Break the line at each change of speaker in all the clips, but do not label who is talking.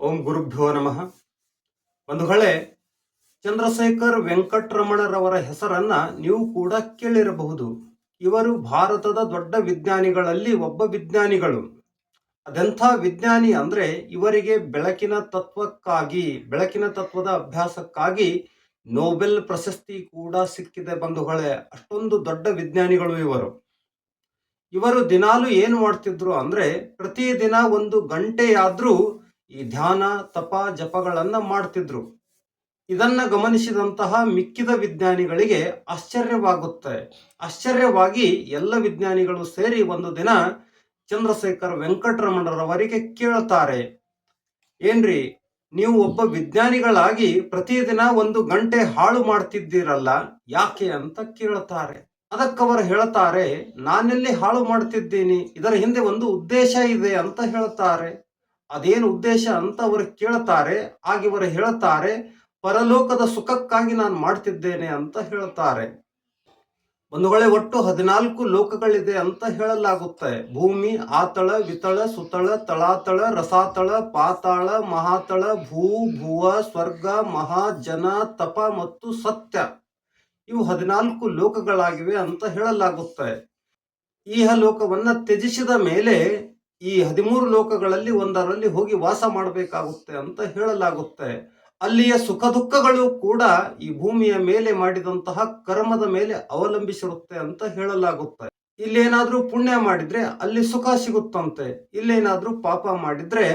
ಓಂ ಗುರುಭ್ಯೋ ನಮಃ. ಬಂಧುಗಳೇ, ಚಂದ್ರಶೇಖರ್ ವೆಂಕಟರಮಣರವರ ಹೆಸರನ್ನ ನೀವು ಕೂಡ ಕೇಳಿರಬಹುದು. ಇವರು ಭಾರತದ ದೊಡ್ಡ ವಿಜ್ಞಾನಿಗಳಲ್ಲಿ ಒಬ್ಬ ವಿಜ್ಞಾನಿಗಳು. ಅದೆಂಥ ವಿಜ್ಞಾನಿ ಅಂದ್ರೆ ಇವರಿಗೆ ಬೆಳಕಿನ ತತ್ವಕ್ಕಾಗಿ, ಬೆಳಕಿನ ತತ್ವದ ಅಭ್ಯಾಸಕ್ಕಾಗಿ ನೋಬೆಲ್ ಪ್ರಶಸ್ತಿ ಕೂಡ ಸಿಕ್ಕಿದೆ ಬಂಧುಗಳೇ. ಅಷ್ಟೊಂದು ದೊಡ್ಡ ವಿಜ್ಞಾನಿಗಳು ಇವರು. ಇವರು ದಿನಾಲು ಏನು ಮಾಡ್ತಿದ್ರು ಅಂದ್ರೆ ಪ್ರತಿದಿನ ಒಂದು ಗಂಟೆಯಾದ್ರೂ ಈ ಧ್ಯಾನ, ತಪ, ಜಪಗಳನ್ನ ಮಾಡ್ತಿದ್ರು. ಇದನ್ನ ಗಮನಿಸಿದಂತಹ ಮಿಕ್ಕಿದ ವಿಜ್ಞಾನಿಗಳಿಗೆ ಆಶ್ಚರ್ಯವಾಗುತ್ತೆ. ಆಶ್ಚರ್ಯವಾಗಿ ಎಲ್ಲ ವಿಜ್ಞಾನಿಗಳು ಸೇರಿ ಒಂದು ದಿನ ಚಂದ್ರಶೇಖರ್ ವೆಂಕಟರಮಣರವರಿಗೆ ಕೇಳುತ್ತಾರೆ ಏನ್ರಿ, ನೀವು ಒಬ್ಬ ವಿಜ್ಞಾನಿಗಳಾಗಿ ಪ್ರತಿದಿನ ಒಂದು ಗಂಟೆ ಹಾಳು ಮಾಡ್ತಿದ್ದೀರಲ್ಲ, ಯಾಕೆ ಅಂತ ಕೇಳುತ್ತಾರೆ ಅದಕ್ಕವರು ಹೇಳ್ತಾರೆ, ನಾನೆಲ್ಲಿ ಹಾಳು ಮಾಡ್ತಿದ್ದೀನಿ, ಇದರ ಹಿಂದೆ ಒಂದು ಉದ್ದೇಶ ಇದೆ ಅಂತ ಹೇಳ್ತಾರೆ. ಅದೇನು ಉದ್ದೇಶ ಅಂತ ಅವರು ಕೇಳ್ತಾರೆ ಆಗಿವರು ಹೇಳ್ತಾರೆ, ಪರಲೋಕದ ಸುಖಕ್ಕಾಗಿ ನಾನು ಮಾಡ್ತಿದ್ದೇನೆ ಅಂತ ಹೇಳ್ತಾರೆ. ಬಂಧುಗಳೇ, ಒಟ್ಟು ಹದಿನಾಲ್ಕು ಲೋಕಗಳಿದೆ ಅಂತ ಹೇಳಲಾಗುತ್ತೆ. ಭೂಮಿ, ಆತಳ, ವಿತಳ, ಸುತಳ, ತಳಾತಳ, ರಸಾತಳ, ಪಾತಾಳ, ಮಹಾತಳ, ಭೂ, ಭುವ, ಸ್ವರ್ಗ ಮಹಾಜನ ತಪ ಮತ್ತು ಸತ್ಯ. ಇವು ಹದಿನಾಲ್ಕು ಲೋಕಗಳಾಗಿವೆ ಅಂತ ಹೇಳಲಾಗುತ್ತೆ. ಈಹ ಲೋಕವನ್ನ ತ್ಯಜಿಸಿದ ಮೇಲೆ ಈ ಹದಿಮೂರು ಲೋಕಗಳಲ್ಲಿ ಒಂದರಲ್ಲಿ ಹೋಗಿ ವಾಸ ಮಾಡಬೇಕಾಗುತ್ತೆ ಅಂತ ಹೇಳಲಾಗುತ್ತೆ. ಅಲ್ಲಿಯ ಸುಖ ದುಃಖಗಳು ಕೂಡ ಈ ಭೂಮಿಯ ಮೇಲೆ ಮಾಡಿದಂತಹ ಕರ್ಮದ ಮೇಲೆ ಅವಲಂಬಿಸಿರುತ್ತೆ ಅಂತ ಹೇಳಲಾಗುತ್ತೆ. ಇಲ್ಲೇನಾದ್ರೂ ಪುಣ್ಯ ಮಾಡಿದ್ರೆ ಅಲ್ಲಿ ಸುಖ ಸಿಗುತ್ತಂತೆ. ಇಲ್ಲೇನಾದ್ರೂ ಪಾಪ ಮಾಡಿದ್ರೆ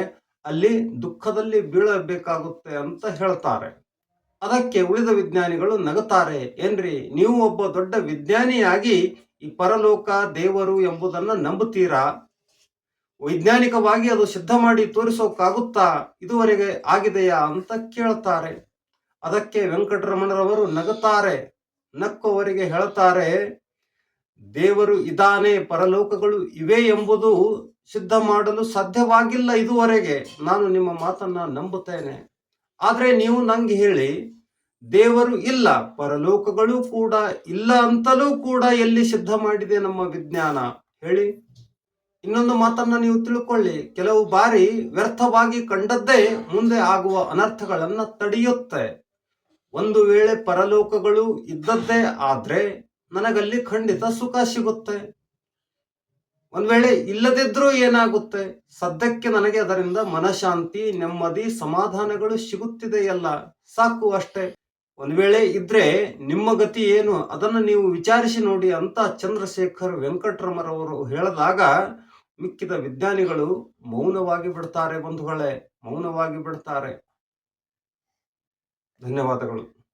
ಅಲ್ಲಿ ದುಃಖದಲ್ಲಿ ಬೀಳಬೇಕಾಗುತ್ತೆ ಅಂತ ಹೇಳ್ತಾರೆ. ಅದಕ್ಕೆ ಉಳಿದ ವಿಜ್ಞಾನಿಗಳು ನಗುತ್ತಾರೆ, ಏನ್ರಿ, ನೀವು ಒಬ್ಬ ದೊಡ್ಡ ವಿಜ್ಞಾನಿಯಾಗಿ ಈ ಪರಲೋಕ ದೇವರು ಎಂಬುದನ್ನ ನಂಬುತ್ತೀರಾ? ವೈಜ್ಞಾನಿಕವಾಗಿ ಅದು ಸಿದ್ಧ ಮಾಡಿ ತೋರಿಸೋಕ್ಕಾಗುತ್ತಾ ಇದುವರೆಗೆ ಆಗಿದೆಯಾ ಅಂತ ಕೇಳ್ತಾರೆ. ಅದಕ್ಕೆ ವೆಂಕಟರಮಣರವರು ನಗುತ್ತಾರೆ, ನಕ್ಕುವವರಿಗೆ ಹೇಳ್ತಾರೆ ದೇವರು ಇದಾನೆ ಪರಲೋಕಗಳು ಇವೆ ಎಂಬುದು ಸಿದ್ಧ ಮಾಡಲು ಸಾಧ್ಯವಾಗಿಲ್ಲ ಇದುವರೆಗೆ. ನಾನು ನಿಮ್ಮ ಮಾತನ್ನ ನಂಬುತ್ತೇನೆ. ಆದರೆ ನೀವು ನಂಗೆ ಹೇಳಿ, ದೇವರು ಇಲ್ಲ, ಪರಲೋಕಗಳು ಕೂಡ ಇಲ್ಲ ಅಂತಲೂ ಕೂಡ ಎಲ್ಲಿ ಸಿದ್ಧ ಮಾಡಿದೆ ನಮ್ಮ ವಿಜ್ಞಾನ? ಹೇಳಿ. ಇನ್ನೊಂದು ಮಾತನ್ನ ನೀವು ತಿಳ್ಕೊಳ್ಳಿ. ಕೆಲವು ಬಾರಿ ವ್ಯರ್ಥವಾಗಿ ಕಂಡದ್ದೇ ಮುಂದೆ ಆಗುವ ಅನರ್ಥಗಳನ್ನ ತಡೆಯುತ್ತೆ. ಒಂದು ವೇಳೆ ಪರಲೋಕಗಳು ಇದ್ದದ್ದೇ ಆದ್ರೆ ನನಗಲ್ಲಿ ಖಂಡಿತ ಸುಖ ಸಿಗುತ್ತೆ. ಒಂದ್ ವೇಳೆ ಇಲ್ಲದಿದ್ರೂ ಏನಾಗುತ್ತೆ? ಸದ್ಯಕ್ಕೆ ನನಗೆ ಅದರಿಂದ ಮನಶಾಂತಿ, ನೆಮ್ಮದಿ, ಸಮಾಧಾನಗಳು ಸಿಗುತ್ತಿದೆಯಲ್ಲ. ಸಾಕು ಅಷ್ಟೇ. ಒಂದ್ ವೇಳೆ ಇದ್ರೆ ನಿಮ್ಮ ಗತಿ ಏನು? ಅದನ್ನು ನೀವು ವಿಚಾರಿಸಿ ನೋಡಿ ಅಂತ ಚಂದ್ರಶೇಖರ್ ವೆಂಕಟರಮರವರು ಹೇಳಿದಾಗ ಮಿಕ್ಕಿದ ವಿಜ್ಞಾನಿಗಳು ಮೌನವಾಗಿ ಬಿಡ್ತಾರೆ ಬಂಧುಗಳೇ ಮೌನವಾಗಿ ಬಿಡ್ತಾರೆ. ಧನ್ಯವಾದಗಳು.